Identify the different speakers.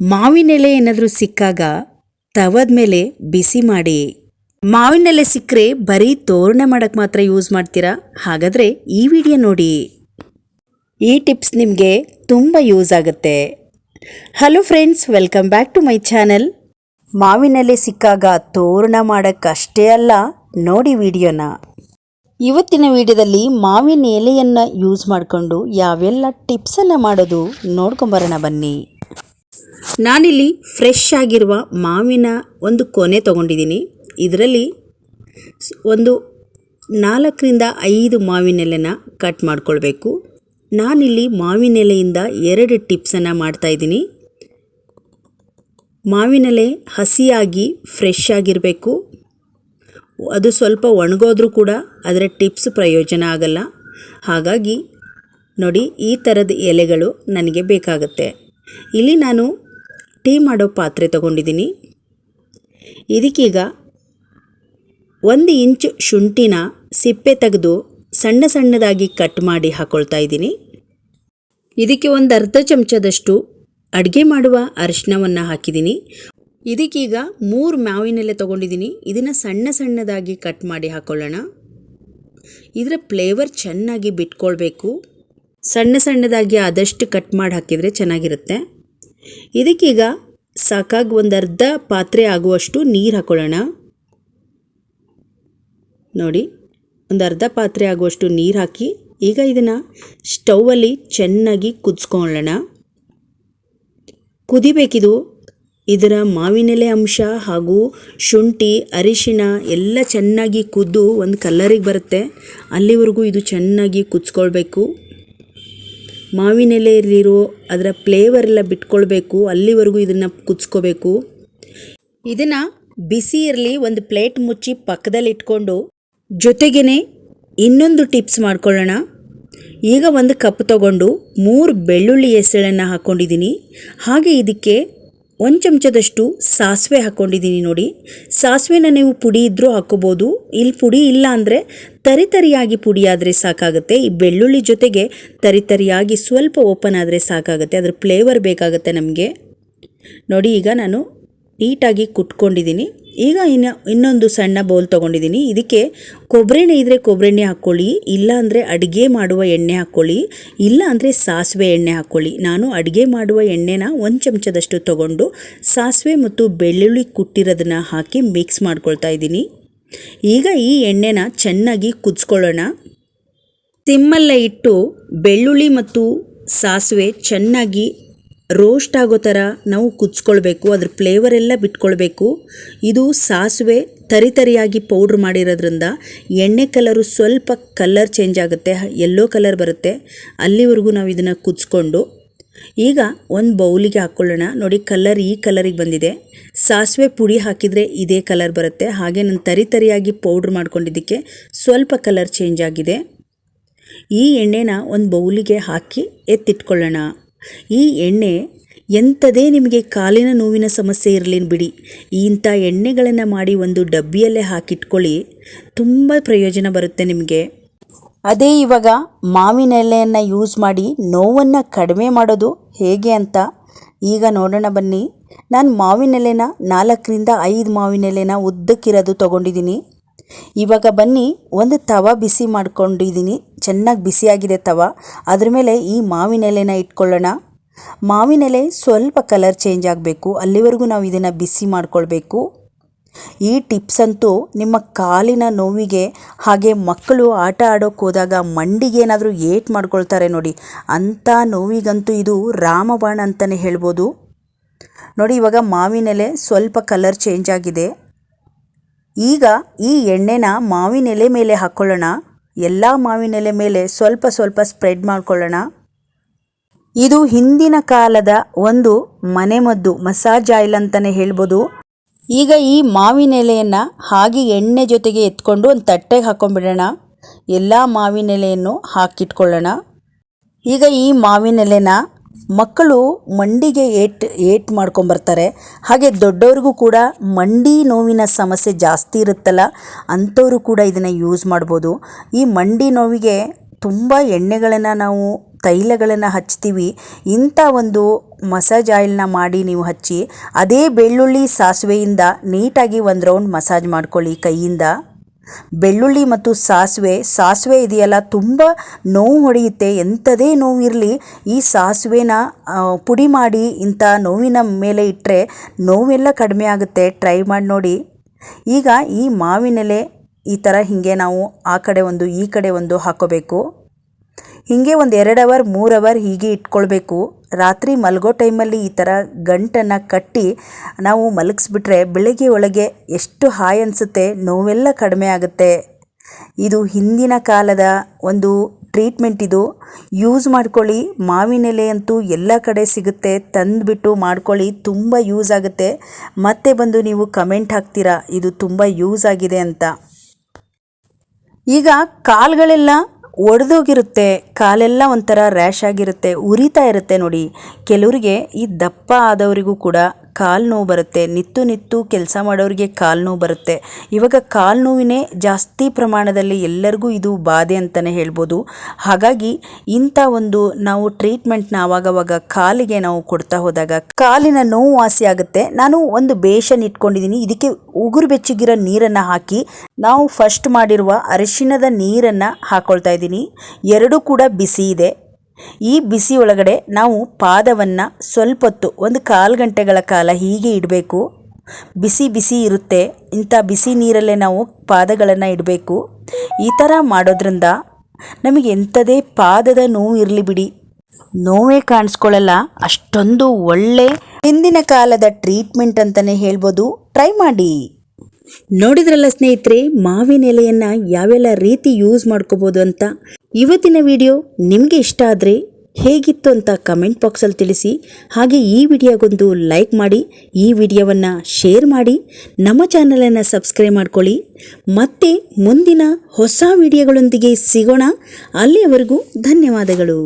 Speaker 1: ಮಾವಿನೆಲೆ ಏನಾದರೂ ಸಿಕ್ಕಾಗ ತವದ ಮೇಲೆ ಬಿಸಿ ಮಾಡಿ. ಮಾವಿನೆಲೆ ಸಿಕ್ಕರೆ ಬರೀ ತೋರಣ ಮಾಡಕ್ಕೆ ಮಾತ್ರ ಯೂಸ್ ಮಾಡ್ತೀರಾ? ಹಾಗಾದರೆ ಈ ವಿಡಿಯೋ ನೋಡಿ. ಈ ಟಿಪ್ಸ್ ನಿಮಗೆ ತುಂಬ ಯೂಸ್ ಆಗುತ್ತೆ. Hello friends welcome back to my channel ಮಾವಿನೆಲೆ ಸಿಕ್ಕಾಗ ತೋರಣ ಮಾಡೋಕ್ಕಷ್ಟೇ ಅಲ್ಲ, ನೋಡಿ ವಿಡಿಯೋನ. ಇವತ್ತಿನ ವಿಡಿಯೋದಲ್ಲಿ ಮಾವಿನ ಎಲೆಯನ್ನು ಯೂಸ್ ಮಾಡಿಕೊಂಡು ಯಾವೆಲ್ಲ ಟಿಪ್ಸನ್ನು ಮಾಡೋದು ನೋಡ್ಕೊಂಬರೋಣ ಬನ್ನಿ. ನಾನಿಲ್ಲಿ ಫ್ರೆಶ್ ಆಗಿರುವ ಮಾವಿನ ಒಂದು ಕೊನೆ ತಗೊಂಡಿದ್ದೀನಿ. ಇದರಲ್ಲಿ ಒಂದು ನಾಲ್ಕರಿಂದ ಐದು ಮಾವಿನೆಲೆನ ಕಟ್ ಮಾಡ್ಕೊಳ್ಬೇಕು. ನಾನಿಲ್ಲಿ ಮಾವಿನೆಲೆಯಿಂದ ಎರಡು ಟಿಪ್ಸನ್ನು ಮಾಡ್ತಾಯಿದ್ದೀನಿ ಮಾವಿನೆಲೆ ಹಸಿಯಾಗಿ ಫ್ರೆಶ್ ಆಗಿರಬೇಕು. ಅದು ಸ್ವಲ್ಪ ಒಣಗೋದ್ರೂ ಕೂಡ ಅದರ ಟಿಪ್ಸ್ ಪ್ರಯೋಜನ ಆಗಲ್ಲ. ಹಾಗಾಗಿ ನೋಡಿ ಈ ಥರದ ಎಲೆಗಳು ನನಗೆ ಬೇಕಾಗುತ್ತೆ. ಇಲ್ಲಿ ನಾನು ಟೀ ಮಾಡೋ ಪಾತ್ರೆ ತಗೊಂಡಿದ್ದೀನಿ. ಇದಕ್ಕೀಗ ಒಂದು ಇಂಚು ಶುಂಠಿನ ಸಿಪ್ಪೆ ತೆಗೆದು ಸಣ್ಣ ಸಣ್ಣದಾಗಿ ಕಟ್ ಮಾಡಿ ಹಾಕ್ಕೊಳ್ತಾ ಇದ್ದೀನಿ. ಇದಕ್ಕೆ ಒಂದು ಅರ್ಧ ಚಮಚದಷ್ಟು ಅಡುಗೆ ಮಾಡುವ ಅರಿಶಿನವನ್ನು ಹಾಕಿದ್ದೀನಿ. ಇದಕ್ಕೀಗ ಮೂರು ಮಾವಿನೆಲೆ ತೊಗೊಂಡಿದ್ದೀನಿ. ಇದನ್ನು ಸಣ್ಣ ಸಣ್ಣದಾಗಿ ಕಟ್ ಮಾಡಿ ಹಾಕ್ಕೊಳ್ಳೋಣ ಇದರ ಫ್ಲೇವರ್ ಚೆನ್ನಾಗಿ ಬಿಟ್ಕೊಳ್ಬೇಕು. ಸಣ್ಣ ಸಣ್ಣದಾಗಿ ಆದಷ್ಟು ಕಟ್ ಮಾಡಿ ಹಾಕಿದರೆ ಚೆನ್ನಾಗಿರುತ್ತೆ. ಇದಕ್ಕೀಗ ಸಾಕಾಗಿ ಒಂದು ಅರ್ಧ ಪಾತ್ರೆ ಆಗುವಷ್ಟು ನೀರು ಹಾಕ್ಕೊಳ್ಳೋಣ ನೋಡಿ, ಒಂದು ಅರ್ಧ ಪಾತ್ರೆ ಆಗುವಷ್ಟು ನೀರು ಹಾಕಿ ಈಗ ಇದನ್ನು ಸ್ಟೌವಲ್ಲಿ ಚೆನ್ನಾಗಿ ಕುದಿಸ್ಕೊಳ್ಳೋಣ. ಕುದಿಬೇಕಿದು ಇದರ ಮಾವಿನೆಲೆ ಅಂಶ ಹಾಗೂ ಶುಂಠಿ, ಅರಿಶಿಣ ಎಲ್ಲ ಚೆನ್ನಾಗಿ ಕುದ್ದು ಒಂದು ಕಲ್ಲರಿಗೆ ಬರುತ್ತೆ. ಅಲ್ಲಿವರೆಗೂ ಇದು ಚೆನ್ನಾಗಿ ಕುದಿಸ್ಕೊಳ್ಬೇಕು. ಮಾವಿನೆಲೆಯಲ್ಲಿರೋ ಅದರ ಫ್ಲೇವರ್ ಎಲ್ಲ ಬಿಟ್ಕೊಳ್ಬೇಕು, ಅಲ್ಲಿವರೆಗೂ ಇದನ್ನು ಕುದಿಸ್ಕೋಬೇಕು. ಇದನ್ನು ಬಿಸಿ ಇರಲಿ ಒಂದು ಪ್ಲೇಟ್ ಮುಚ್ಚಿ ಪಕ್ಕದಲ್ಲಿ ಇಟ್ಕೊಂಡು ಜೊತೆಗೇ ಇನ್ನೊಂದು ಟಿಪ್ಸ್ ಮಾಡ್ಕೊಳ್ಳೋಣ. ಈಗ ಒಂದು ಕಪ್ ತಗೊಂಡು ಮೂರು ಬೆಳ್ಳುಳ್ಳಿ ಎಸಳನ್ನು ಹಾಕ್ಕೊಂಡಿದ್ದೀನಿ ಹಾಗೆ ಇದಕ್ಕೆ ಒಂದು ಚಮಚದಷ್ಟು ಸಾಸಿವೆ ಹಾಕ್ಕೊಂಡಿದ್ದೀನಿ ನೋಡಿ. ಸಾಸಿವೆನ ನೀವು ಪುಡಿ ಇದ್ದರೂ ಹಾಕ್ಕೋಬೋದು. ಇಲ್ಲಿ ಪುಡಿ ಇಲ್ಲ ಅಂದರೆ ತರಿತರಿಯಾಗಿ ಪುಡಿ ಆದರೆ ಸಾಕಾಗುತ್ತೆ. ಈ ಬೆಳ್ಳುಳ್ಳಿ ಜೊತೆಗೆ ತರಿತರಿಯಾಗಿ ಸ್ವಲ್ಪ ಓಪನ್ ಆದರೆ ಸಾಕಾಗುತ್ತೆ. ಅದ್ರ ಫ್ಲೇವರ್ ಬೇಕಾಗುತ್ತೆ ನಮಗೆ. ನೋಡಿ ಈಗ ನಾನು ನೀಟಾಗಿ ಕುಟ್ಕೊಂಡಿದ್ದೀನಿ. ಈಗ ಇನ್ನು ಇನ್ನೊಂದು ಸಣ್ಣ ಬೌಲ್ ತೊಗೊಂಡಿದ್ದೀನಿ ಇದಕ್ಕೆ ಕೊಬ್ಬರೆಣ್ಣೆ ಇದ್ದರೆ ಕೊಬ್ಬರೆಣ್ಣೆ ಹಾಕ್ಕೊಳ್ಳಿ, ಇಲ್ಲ ಅಂದರೆ ಅಡುಗೆ ಮಾಡುವ ಎಣ್ಣೆ ಹಾಕ್ಕೊಳ್ಳಿ, ಇಲ್ಲ ಅಂದರೆ ಸಾಸಿವೆ ಎಣ್ಣೆ ಹಾಕ್ಕೊಳ್ಳಿ. ನಾನು ಅಡುಗೆ ಮಾಡುವ ಎಣ್ಣೆನ ಒಂದು ಚಮಚದಷ್ಟು ತೊಗೊಂಡು ಸಾಸಿವೆ ಮತ್ತು ಬೆಳ್ಳುಳ್ಳಿ ಕುಟ್ಟಿರೋದನ್ನು ಹಾಕಿ ಮಿಕ್ಸ್ ಮಾಡ್ಕೊಳ್ತಾ ಇದ್ದೀನಿ. ಈಗ ಈ ಎಣ್ಣೆನ ಚೆನ್ನಾಗಿ ಕುದಿಸ್ಕೊಳ್ಳೋಣ. ಸಿಮ್ಮಲ್ಲೇ ಇಟ್ಟು ಬೆಳ್ಳುಳ್ಳಿ ಮತ್ತು ಸಾಸಿವೆ ಚೆನ್ನಾಗಿ ರೋಸ್ಟ್ ಆಗೋ ಥರ ನಾವು ಕುದಿಸ್ಕೊಳ್ಬೇಕು, ಅದ್ರ ಫ್ಲೇವರ್ ಎಲ್ಲ ಬಿಟ್ಕೊಳ್ಬೇಕು. ಇದು ಸಾಸಿವೆ ತರಿತರಿಯಾಗಿ ಪೌಡ್ರ್ ಮಾಡಿರೋದ್ರಿಂದ ಎಣ್ಣೆ ಕಲರು ಸ್ವಲ್ಪ ಕಲರ್ ಚೇಂಜ್ ಆಗುತ್ತೆ ಎಲ್ಲೋ ಕಲರ್ ಬರುತ್ತೆ. ಅಲ್ಲಿವರೆಗೂ ನಾವು ಇದನ್ನು ಕುದಿಸ್ಕೊಂಡು ಈಗ ಒಂದು ಬೌಲಿಗೆ ಹಾಕ್ಕೊಳ್ಳೋಣ ನೋಡಿ ಕಲರ್ ಈ ಕಲರಿಗೆ ಬಂದಿದೆ. ಸಾಸಿವೆ ಪುಡಿ ಹಾಕಿದರೆ ಇದೇ ಕಲರ್ ಬರುತ್ತೆ. ಹಾಗೆ ನಾನು ತರಿತರಿಯಾಗಿ ಪೌಡ್ರ್ ಮಾಡ್ಕೊಂಡಿದ್ದಕ್ಕೆ ಸ್ವಲ್ಪ ಕಲರ್ ಚೇಂಜ್ ಆಗಿದೆ. ಈ ಎಣ್ಣೆನ ಒಂದು ಬೌಲಿಗೆ ಹಾಕಿ ಎತ್ತಿಟ್ಕೊಳ್ಳೋಣ. ಈ ಎಣ್ಣೆ ಎಂಥದೇ ನಿಮಗೆ ಕಾಲಿನ ನೋವಿನ ಸಮಸ್ಯೆ ಇರಲಿನ ಬಿಡಿ. ಇಂಥ ಎಣ್ಣೆಗಳನ್ನು ಮಾಡಿ ಒಂದು ಡಬ್ಬಿಯಲ್ಲೇ ಹಾಕಿಟ್ಕೊಳ್ಳಿ, ತುಂಬ ಪ್ರಯೋಜನ ಬರುತ್ತೆ ನಿಮಗೆ. ಅದೇ ಇವಾಗ ಮಾವಿನ ಎಲೆಯನ್ನು ಯೂಸ್ ಮಾಡಿ ನೋವನ್ನು ಕಡಿಮೆ ಮಾಡೋದು ಹೇಗೆ ಅಂತ ಈಗ ನೋಡೋಣ ಬನ್ನಿ. ನಾನು ಮಾವಿನ ಎಲೆನ ನಾಲ್ಕರಿಂದ ಐದು ಮಾವಿನ ಎಲೆನ ಉದ್ದಕ್ಕಿರೋದು ತೊಗೊಂಡಿದ್ದೀನಿ. ಇವಾಗ ಬನ್ನಿ, ಒಂದು ತವ ಬಿಸಿ ಮಾಡ್ಕೊಂಡಿದ್ದೀನಿ. ಚೆನ್ನಾಗಿ ಬಿಸಿಯಾಗಿದೆ ತವ. ಅದ್ರ ಮೇಲೆ ಈ ಮಾವಿನ ಎಲೆನ ಇಟ್ಕೊಳ್ಳೋಣ. ಮಾವಿನ ಎಲೆ ಸ್ವಲ್ಪ ಕಲರ್ ಚೇಂಜ್ ಆಗಬೇಕು. ಅಲ್ಲಿವರೆಗೂ ನಾವು ಇದನ್ನು ಬಿಸಿ ಮಾಡ್ಕೊಳ್ಬೇಕು. ಈ ಟಿಪ್ಸ್ ಅಂತೂ ನಿಮ್ಮ ಕಾಲಿನ ನೋವಿಗೆ, ಹಾಗೆ ಮಕ್ಕಳು ಆಟ ಆಡೋಕ್ಕೆ ಹೋದಾಗ ಮಂಡಿಗೆ ಏನಾದರೂ ಏಟ್ ಮಾಡ್ಕೊಳ್ತಾರೆ ನೋಡಿ. ಅಂಥ ನೋವಿಗಂತೂ ಇದು ರಾಮಬಾಣ ಅಂತಲೇ ಹೇಳ್ಬೋದು. ನೋಡಿ, ಇವಾಗ ಮಾವಿನೆಲೆ ಸ್ವಲ್ಪ ಕಲರ್ ಚೇಂಜ್ ಆಗಿದೆ. ಈಗ ಈ ಎಣ್ಣೆನ ಮಾವಿನ ಎಲೆ ಮೇಲೆ ಹಾಕ್ಕೊಳ್ಳೋಣ ಎಲ್ಲ ಮಾವಿನ ಎಲೆ ಮೇಲೆ ಸ್ವಲ್ಪ ಸ್ವಲ್ಪ ಸ್ಪ್ರೆಡ್ ಮಾಡ್ಕೊಳ್ಳೋಣ. ಇದು ಹಿಂದಿನ ಕಾಲದ ಒಂದು ಮನೆಮದ್ದು, ಮಸಾಜ್ ಆಯಿಲ್ ಅಂತಲೇ ಹೇಳ್ಬೋದು. ಈಗ ಈ ಮಾವಿನ ಎಲೆಯನ್ನು ಹಾಗೆ ಎಣ್ಣೆ ಜೊತೆಗೆ ಎತ್ಕೊಂಡು ಒಂದು ತಟ್ಟೆಗೆ ಹಾಕೊಂಡ್ಬಿಡೋಣ. ಎಲ್ಲ ಮಾವಿನ ಎಲೆಯನ್ನು ಹಾಕಿಟ್ಕೊಳ್ಳೋಣ. ಈಗ ಈ ಮಾವಿನ ಎಲೆನ ಮಕ್ಕಳು ಮಂಡಿಗೆ ಏಟ್ ಏಟ್ ಮಾಡ್ಕೊಂಬರ್ತಾರೆ. ಹಾಗೆ ದೊಡ್ಡವ್ರಿಗೂ ಕೂಡ ಮಂಡಿ ನೋವಿನ ಸಮಸ್ಯೆ ಜಾಸ್ತಿ ಇರುತ್ತಲ್ಲ, ಅಂಥವರು ಕೂಡ ಇದನ್ನು ಯೂಸ್ ಮಾಡ್ಬೋದು. ಈ ಮಂಡಿ ನೋವಿಗೆ ತುಂಬ ಎಣ್ಣೆಗಳನ್ನು ನಾವು ತೈಲಗಳನ್ನು ಹಚ್ತೀವಿ. ಇಂಥ ಒಂದು ಮಸಾಜ್ ಆಯಿಲ್ನ ಮಾಡಿ ನೀವು ಹಚ್ಚಿ, ಅದೇ ಬೆಳ್ಳುಳ್ಳಿ ಸಾಸಿವೆಯಿಂದ ನೀಟಾಗಿ ಒಂದು ರೌಂಡ್ ಮಸಾಜ್ ಮಾಡ್ಕೊಳ್ಳಿ ಕೈಯಿಂದ. ಬೆಳ್ಳುಳ್ಳಿ ಮತ್ತು ಸಾಸಿವೆ. ಸಾಸಿವೆ ಇದೆಯಲ್ಲ, ತುಂಬ ನೋವು ಹೊಡೆಯುತ್ತೆ. ಎಂಥದೇ ನೋವು ಇರಲಿ, ಈ ಸಾಸಿವೆನ ಪುಡಿ ಮಾಡಿ ಇಂಥ ನೋವಿನ ಮೇಲೆ ಇಟ್ಟರೆ ನೋವೆಲ್ಲ ಕಡಿಮೆ ಆಗುತ್ತೆ. ಟ್ರೈ ಮಾಡಿ ನೋಡಿ. ಈಗ ಈ ಮಾವಿನೆಲೆ ಈ ಥರ ಹೀಗೆ ನಾವು ಆ ಕಡೆ ಒಂದು, ಈ ಕಡೆ ಒಂದು ಹಾಕೋಬೇಕು. ಹೀಗೆ ಒಂದು ಎರಡು ಅವರ್ ಮೂರು ಅವರ್ ಹೀಗೆ ಇಟ್ಕೊಳ್ಬೇಕು. ರಾತ್ರಿ ಮಲಗೋ ಟೈಮಲ್ಲಿ ಈ ಥರ ಗಂಟನ್ನು ಕಟ್ಟಿ ನಾವು ಮಲಗಿಸ್ಬಿಟ್ರೆ ಬೆಳಗ್ಗೆ ಒಳಗೆ ಎಷ್ಟು ಹಾಯ್ ಅನಿಸುತ್ತೆ, ನೋವೆಲ್ಲ ಕಡಿಮೆ ಆಗುತ್ತೆ. ಇದು ಹಿಂದಿನ ಕಾಲದ ಒಂದು ಟ್ರೀಟ್ಮೆಂಟ್ ಇದು. ಯೂಸ್ ಮಾಡ್ಕೊಳ್ಳಿ ಮಾವಿನೆಲೆ ಅಂತೂ ಎಲ್ಲ ಕಡೆ ಸಿಗುತ್ತೆ, ತಂದುಬಿಟ್ಟು ಮಾಡ್ಕೊಳ್ಳಿ, ತುಂಬ ಯೂಸ್ ಆಗುತ್ತೆ. ಮತ್ತೆ ಬಂದು ನೀವು ಕಮೆಂಟ್ ಹಾಕ್ತೀರಾ, ಇದು ತುಂಬ ಯೂಸ್ ಆಗಿದೆ ಅಂತ. ಈಗ ಕಾಲುಗಳೆಲ್ಲ ಒಡೆದೋಗಿರುತ್ತೆ ಕಾಲೆಲ್ಲ ಒಂಥರ ರ್ಯಾಶ್ ಆಗಿರುತ್ತೆ ಉರಿತಾ ಇರುತ್ತೆ ನೋಡಿ. ಕೆಲವರಿಗೆ ಈ ದಪ್ಪ ಆದವರಿಗೂ ಕೂಡ ಕಾಲು ನೋವು ಬರುತ್ತೆ. ನಿತ್ತು ನಿತ್ತು ಕೆಲಸ ಮಾಡೋರಿಗೆ ಕಾಲು ನೋವು ಬರುತ್ತೆ. ಇವಾಗ ಕಾಲು ನೋವಿನೇ ಜಾಸ್ತಿ ಪ್ರಮಾಣದಲ್ಲಿ ಎಲ್ಲರಿಗೂ ಇದು ಬಾಧೆ ಅಂತಲೇ ಹೇಳ್ಬೋದು. ಹಾಗಾಗಿ ಇಂಥ ಒಂದು ನಾವು ಟ್ರೀಟ್ಮೆಂಟ್ನ ಆವಾಗವಾಗ ಕಾಲಿಗೆ ನಾವು ಕೊಡ್ತಾ ಹೋದಾಗ ಕಾಲಿನ ನೋವು ವಾಸಿ ಆಗುತ್ತೆ. ನಾನು ಒಂದು ಬೇಷನ್ ಇಟ್ಕೊಂಡಿದ್ದೀನಿ. ಇದಕ್ಕೆ ಉಗುರು ಬೆಚ್ಚಗಿರೋ ನೀರನ್ನು ಹಾಕಿ ನಾವು ಫಸ್ಟ್ ಮಾಡಿರುವ ಅರಿಶಿಣದ ನೀರನ್ನು ಹಾಕ್ಕೊಳ್ತಾ ಇದ್ದೀನಿ. ಎರಡೂ ಕೂಡ ಬಿಸಿ ಇದೆ. ಈ ಬಿಸಿ ಒಳಗಡೆ ನಾವು ಪಾದವನ್ನು ಸ್ವಲ್ಪ ಹೊತ್ತು ಒಂದು ಕಾಲು ಗಂಟೆಗಳ ಕಾಲ ಹೀಗೆ ಇಡಬೇಕು. ಬಿಸಿ ಬಿಸಿ ಇರುತ್ತೆ, ಇಂಥ ಬಿಸಿ ನೀರಲ್ಲೇ ನಾವು ಪಾದಗಳನ್ನು ಇಡಬೇಕು. ಈ ಥರ ಮಾಡೋದ್ರಿಂದ ನಮಗೆ ಎಂಥದೇ ಪಾದದ ನೋವು ಇರಲಿ ಬಿಡಿ. ನೋವೇ ಕಾಣಿಸ್ಕೊಳ್ಳಲ್ಲ ಅಷ್ಟೊಂದು ಒಳ್ಳೆ ಹಿಂದಿನ ಕಾಲದ ಟ್ರೀಟ್ಮೆಂಟ್ ಅಂತಲೇ ಹೇಳ್ಬೋದು. ಟ್ರೈ ಮಾಡಿ. ನೋಡಿದ್ರಲ್ಲ ಸ್ನೇಹಿತರೆ, ಮಾವಿನ ಎಲೆಯನ್ನು ಯಾವೆಲ್ಲ ರೀತಿ ಯೂಸ್ ಮಾಡ್ಕೋಬೋದು ಅಂತ? ಇವತ್ತಿನ ವಿಡಿಯೋ ನಿಮಗೆ ಇಷ್ಟ ಆದರೆ ಹೇಗಿತ್ತು ಅಂತ ಕಮೆಂಟ್ ಬಾಕ್ಸಲ್ಲಿ ತಿಳಿಸಿ. ಹಾಗೆ ಈ ವಿಡಿಯೋಗೊಂದು ಲೈಕ್ ಮಾಡಿ, ಈ ವಿಡಿಯೋವನ್ನು ಶೇರ್ ಮಾಡಿ, ನಮ್ಮ ಚಾನಲನ್ನು ಸಬ್ಸ್ಕ್ರೈಬ್ ಮಾಡ್ಕೊಳ್ಳಿ. ಮತ್ತೆ ಮುಂದಿನ ಹೊಸ ವಿಡಿಯೋಗಳೊಂದಿಗೆ ಸಿಗೋಣ. ಅಲ್ಲಿಯವರೆಗೂ ಧನ್ಯವಾದಗಳು.